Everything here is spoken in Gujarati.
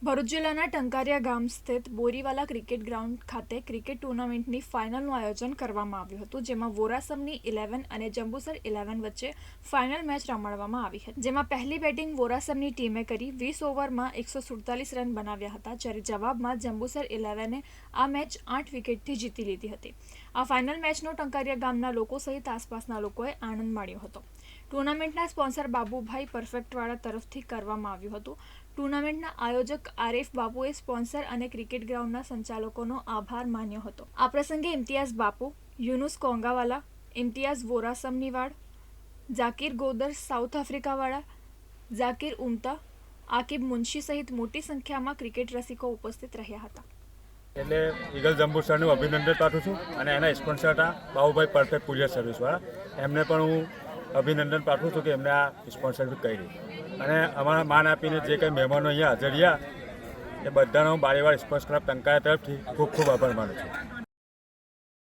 ભરૂચ જિલ્લાના ટંકારિયા ગામ સ્થિત બોરીવાલા ક્રિકેટ ગ્રાઉન્ડ ખાતે ક્રિકેટ ટુર્નામેન્ટની ફાઇનલનું આયોજન કરવામાં આવ્યું હતું, જેમાં વોરાસમની ઇલેવન અને જંબુસર ઇલેવન વચ્ચે ફાઇનલ મેચ રમાડવામાં આવી હતી. જેમાં પહેલી બેટિંગ વોરાસમની ટીમે કરી, વીસ ઓવરમાં એકસો સુડતાલીસ રન બનાવ્યા હતા, જ્યારે જવાબમાં જંબુસર ઇલેવને આ મેચ આઠ વિકેટથી જીતી લીધી હતી. આ ફાઇનલ મેચનો ટંકારિયા ગામના લોકો સહિત આસપાસના લોકોએ આનંદ માણ્યો હતો. ટુર્નામેન્ટના સ્પોન્સર બાબુભાઈ પરફેક્ટવાળા તરફથી કરવામાં આવ્યું હતું. ટુર્નામેન્ટના આયોજક આરેફ બાપુએ સ્પોન્સર અને ક્રિકેટ ગ્રાઉન્ડના સંચાલકોનો આભાર માન્યો હતો. આ પ્રસંગે ઇમ્તિયાઝ બાપુ, યુનુસ કોંગાવાલા, ઇમ્તિયાઝ વોરાસમનીવાડ, ઝાકીર ગોદર સાઉથ આફ્રિકાવાળા, ઝાકીર ઉમતા, આકિબ મુનશી સહિત મોટી સંખ્યામાં ક્રિકેટ રસિકો ઉપસ્થિત રહ્યા હતા. એટલે ઈગલ જંબુસરનું અભિનંદન પાઠવું છું અને એના સ્પોન્સર હતા બાહુભાઈ પરફેક્ટ કુરિયર સર્વિસવાળા એમને પણ હું અભિનંદન પાઠવું છું કે એમને આ સ્પોન્સરશીપ કરી. અને અમારા માન આપીને જે કંઈ મહેમાનો અહીંયા હાજર રહ્યા, એ બધાનો બારેવાર સ્પોન્સ ક્લબ ટંકાયા તરફથી ખૂબ ખૂબ આભાર માનું છું.